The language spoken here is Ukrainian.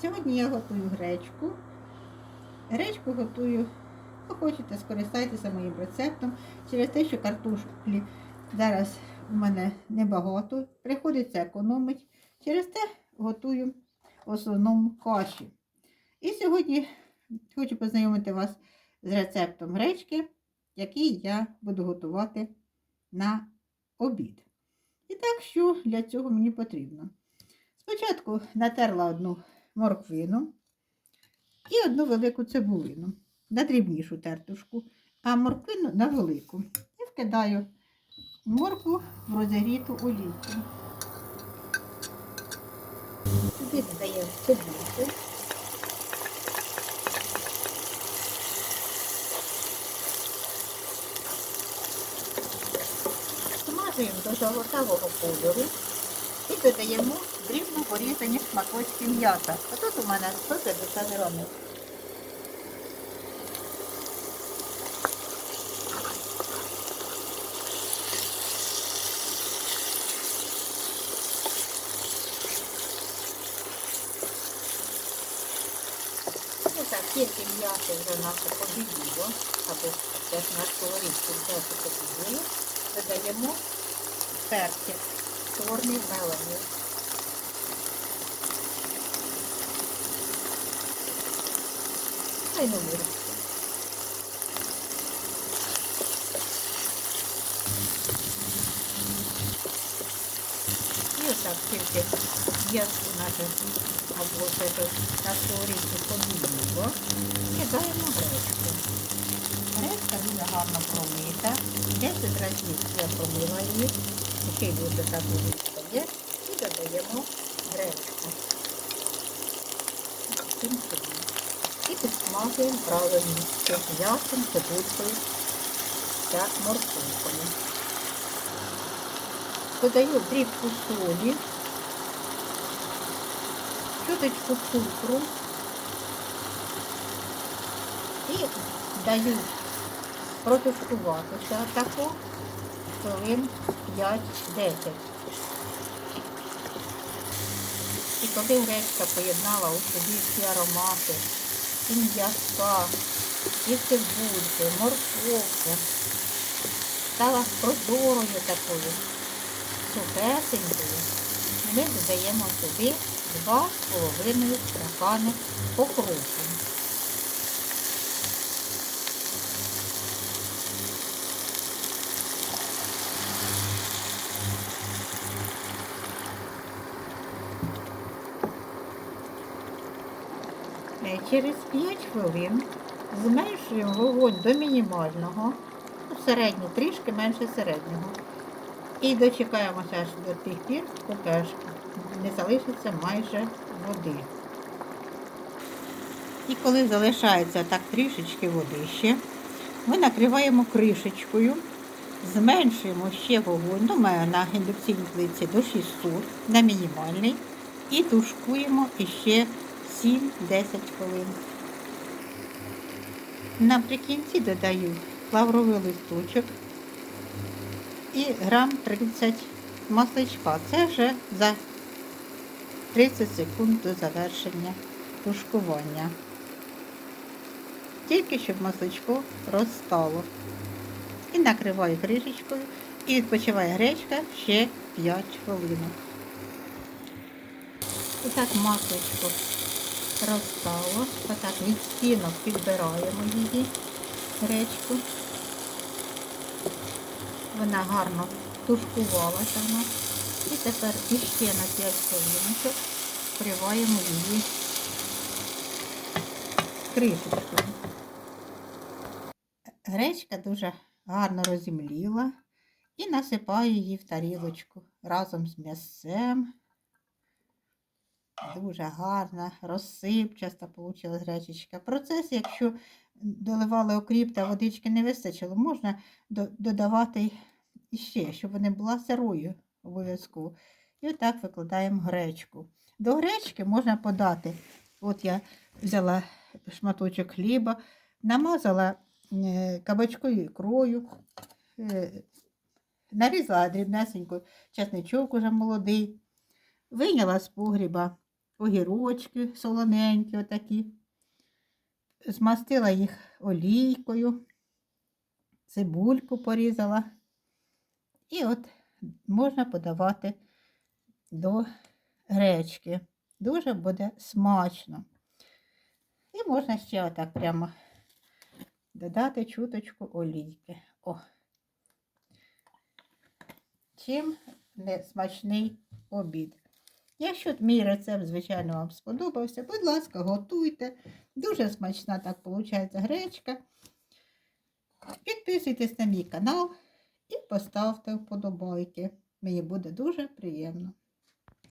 Сьогодні я готую гречку. Гречку готую, ви хочете, скористайтеся моїм рецептом. Через те, що картоплі зараз у мене небагато, приходиться економити. Через те готую в основному каші. І сьогодні хочу познайомити вас з рецептом гречки, який я буду готувати на обід. І так, що для цього мені потрібно? Спочатку натерла одну морквину і одну велику цибулину на дрібнішу тертушку, а морквину на велику. І вкидаю моркву в розігріту олійку. Сюди додаємо цибульку. Смажуємо до золотавого кольору і додаємо дрібно порізані шматочки м'яса. А тут у мене 150 грамів. Ну так, тільки м'ясо вже наше побіліло, або теж на сковорідку м'ясо побіліло, додаємо перчик чорний мелений. Хай не виросте. І отак тільки м'ясо наше або це тут на сковорідку побіліло. Кидаємо гречку. Гречка дуже гарно промита. 10 разів я промила її. Ще дуже так є. І додаємо гречку. І підсмажуємо правильно з м'ясом, цибулькою та морковкою. Додаю дрібку солі, чуточку цукру і даю протушкуватися таку 5-10. І коли гречка поєднала у собі всі аромати, і м'яска, і цибульки, морковки, стала прозорою такою, сухесенькою, ми додаємо сюди 2,5 стакани окропу. Через 5 хвилин зменшуємо вогонь до мінімального, ну, середній, трішки менше середнього. І дочекаємося аж до тих пір, поки аж не залишиться майже води. І коли залишається так трішечки води ще, ми накриваємо кришечкою, зменшуємо ще вогонь, ну, маю на індукційній плитці до 600 на мінімальний, і тушкуємо іще 7-10 хвилин. Наприкінці додаю лавровий листочок і грам 30 масличка. Це вже за 30 секунд до завершення тушкування. Тільки щоб масличко розстало. І накриваю кришечкою і відпочиває гречка ще 5 хвилин. І так масличко розстало. Отак від стінок підбираємо її гречку. Вона гарно тушкувалася в нас. І тепер іще на 5 хвилиночок вкриваємо її кришечкою. Гречка дуже гарно розімліла і насипаю її в тарілочку разом з м'ясцем. Дуже гарна, розсипчаста вийшла гречечка. Процес, якщо доливали окріп та водички не вистачило, можна до- додавати іще, щоб вона була сирою обов'язково. І отак викладаємо гречку. До гречки можна подати. От я взяла шматочок хліба, намазала е, кабачкою ікрою, е, нарізала дрібнесенько чесничок уже молодий, вийняла з погріба огірочки солоненькі отакі. Змастила їх олійкою, цибульку порізала. І от можна подавати до гречки. Дуже буде смачно. І можна ще отак прямо додати чуточку олійки. О. Чим не смачний обід. Якщо мій рецепт, звичайно, вам сподобався, будь ласка, готуйте. Дуже смачна так виходить гречка. Підписуйтесь на мій канал і поставте вподобайки. Мені буде дуже приємно.